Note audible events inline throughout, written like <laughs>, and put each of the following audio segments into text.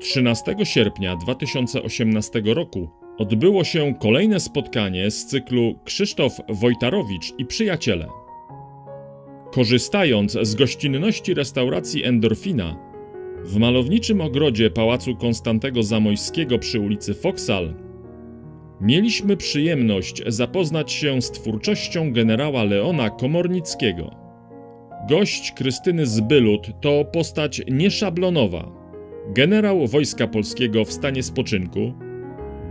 13 sierpnia 2018 roku odbyło się kolejne spotkanie z cyklu Krzysztof Wojtarowicz i przyjaciele. Korzystając z gościnności restauracji Endorfina, w malowniczym ogrodzie Pałacu Konstantego Zamojskiego przy ulicy Foksal mieliśmy przyjemność zapoznać się z twórczością generała Leona Komornickiego. Gość Krystyny Zbylut to postać nieszablonowa. Generał Wojska Polskiego w stanie spoczynku,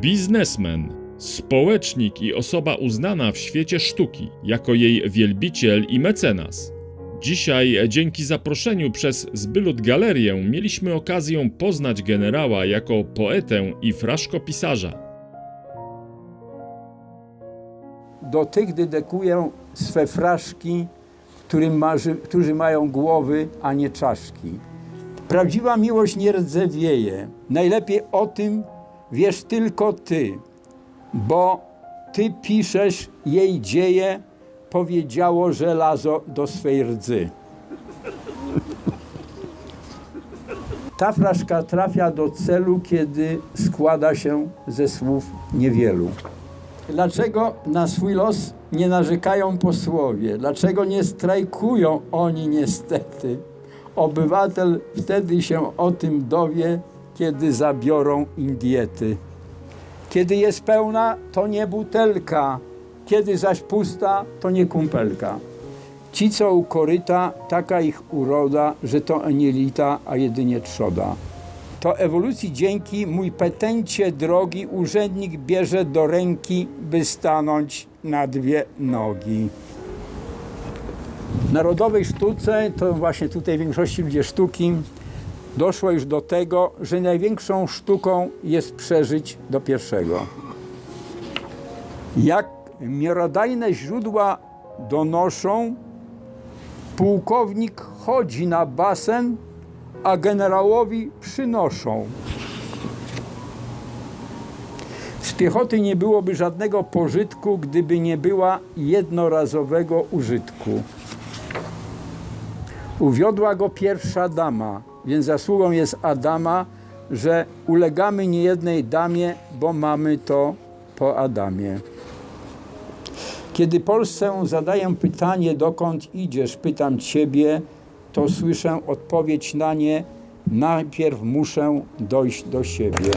biznesmen, społecznik i osoba uznana w świecie sztuki jako jej wielbiciel i mecenas. Dzisiaj, dzięki zaproszeniu przez Zbylut Galerię, mieliśmy okazję poznać generała jako poetę i fraszkopisarza. Do tych dedykuję swe fraszki, którzy mają głowy, a nie czaszki. Prawdziwa miłość nie rdzewieje. Najlepiej o tym wiesz tylko ty, bo ty piszesz jej dzieje, powiedziało żelazo do swej rdzy. Ta fraszka trafia do celu, kiedy składa się ze słów niewielu. Dlaczego na swój los nie narzekają posłowie? Dlaczego nie strajkują oni niestety? Obywatel wtedy się o tym dowie, kiedy zabiorą im diety. Kiedy jest pełna, to nie butelka, kiedy zaś pusta, to nie kumpelka. Ci, co u koryta, taka ich uroda, że to anielita, a jedynie trzoda. To ewolucji dzięki mój petencie drogi urzędnik bierze do ręki, by stanąć na dwie nogi. Narodowej sztuce, to właśnie tutaj w większości ludzie sztuki, doszło już do tego, że największą sztuką jest przeżyć do pierwszego. Jak miarodajne źródła donoszą, pułkownik chodzi na basen, a generałowi przynoszą. Z piechoty nie byłoby żadnego pożytku, gdyby nie była jednorazowego użytku. Uwiodła go pierwsza dama, więc zasługą jest Adama, że ulegamy niejednej damie, bo mamy to po Adamie. Kiedy Polsce zadaję pytanie, dokąd idziesz, pytam Ciebie, to słyszę odpowiedź na nie, najpierw muszę dojść do siebie.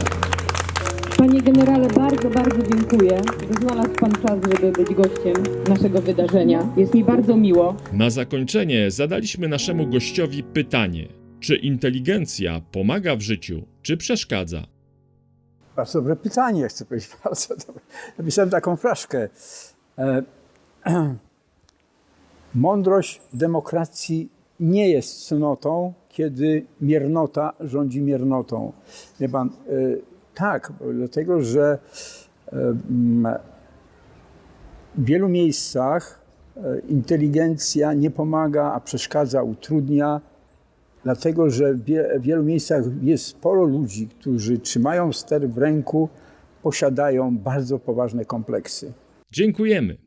Panie generale, bardzo, bardzo dziękuję, że znalazł Pan czas, żeby być gościem naszego wydarzenia. Jest mi bardzo miło. Na zakończenie zadaliśmy naszemu gościowi pytanie: czy inteligencja pomaga w życiu, czy przeszkadza? Bardzo dobre pytanie, chcę powiedzieć, <laughs> bardzo dobre. Napisałem taką fraszkę. E, <clears throat> Mądrość w demokracji nie jest cnotą, kiedy miernota rządzi miernotą. Wie pan, e, tak, dlatego że w wielu miejscach e, inteligencja nie pomaga, a przeszkadza, utrudnia, dlatego że w wielu miejscach jest sporo ludzi, którzy trzymają ster w ręku, posiadają bardzo poważne kompleksy. Dziękujemy.